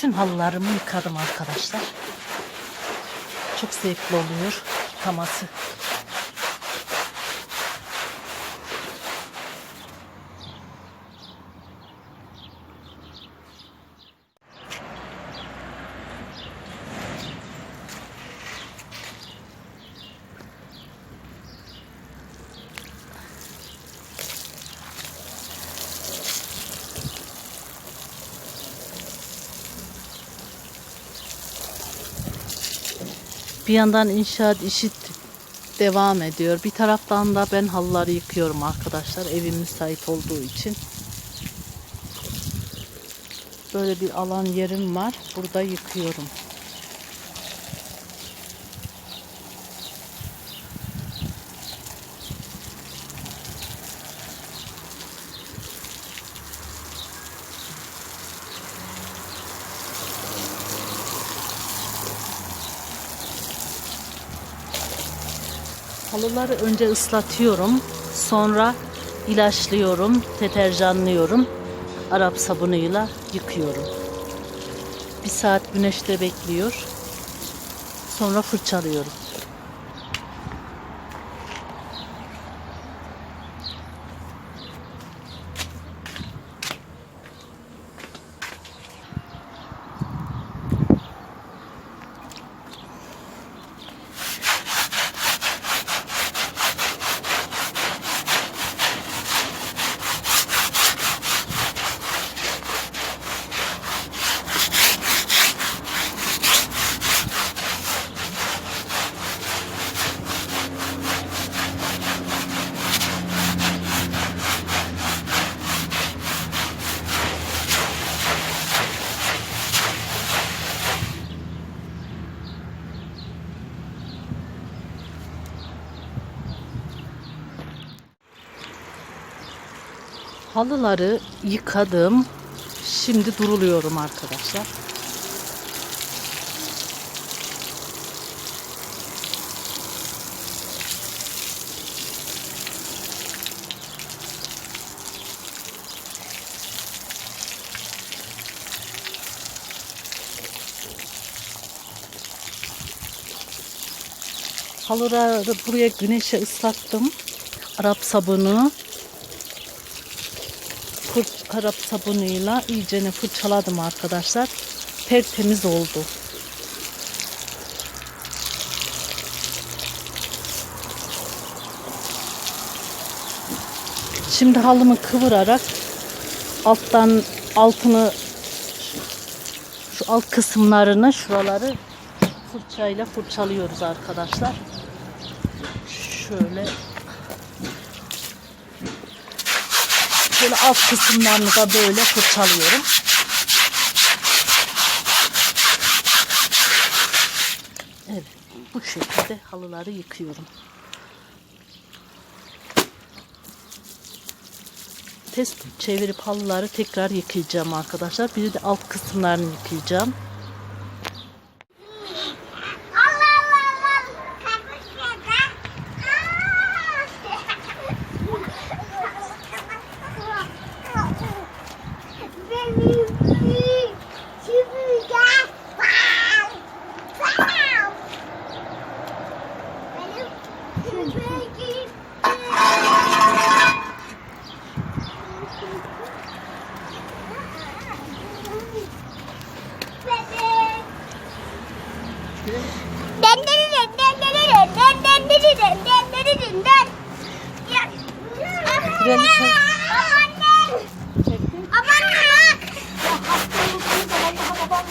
Bütün halılarımı yıkadım arkadaşlar. Çok zevkli oluyor yıkaması. Bir yandan inşaat işi devam ediyor. Bir taraftan da ben halıları yıkıyorum arkadaşlar. Evim müsait olduğu için. Böyle bir alan yerim var. Burada yıkıyorum. Halıları önce ıslatıyorum. Sonra ilaçlıyorum, deterjanlıyorum. Arap sabunuyla yıkıyorum. Bir saat güneşte bekliyor. Sonra fırçalıyorum. Halıları yıkadım. Şimdi duruluyorum arkadaşlar. Halıları buraya güneşe ıslattım. Arap sabunu, fır- Arap sabunuyla iyicene fırçaladım arkadaşlar. Tertemiz oldu. Şimdi halımı kıvırarak alttan altını şu alt kısımlarını şuraları fırçayla fırçalıyoruz arkadaşlar. Şöyle Şöyle alt kısımlarını da böyle fırçalıyorum. Evet, bu şekilde halıları yıkıyorum. Test çevirip halıları tekrar yıkayacağım arkadaşlar. Bir de alt kısımlarını yıkayacağım. Kraliçe. Aman bak.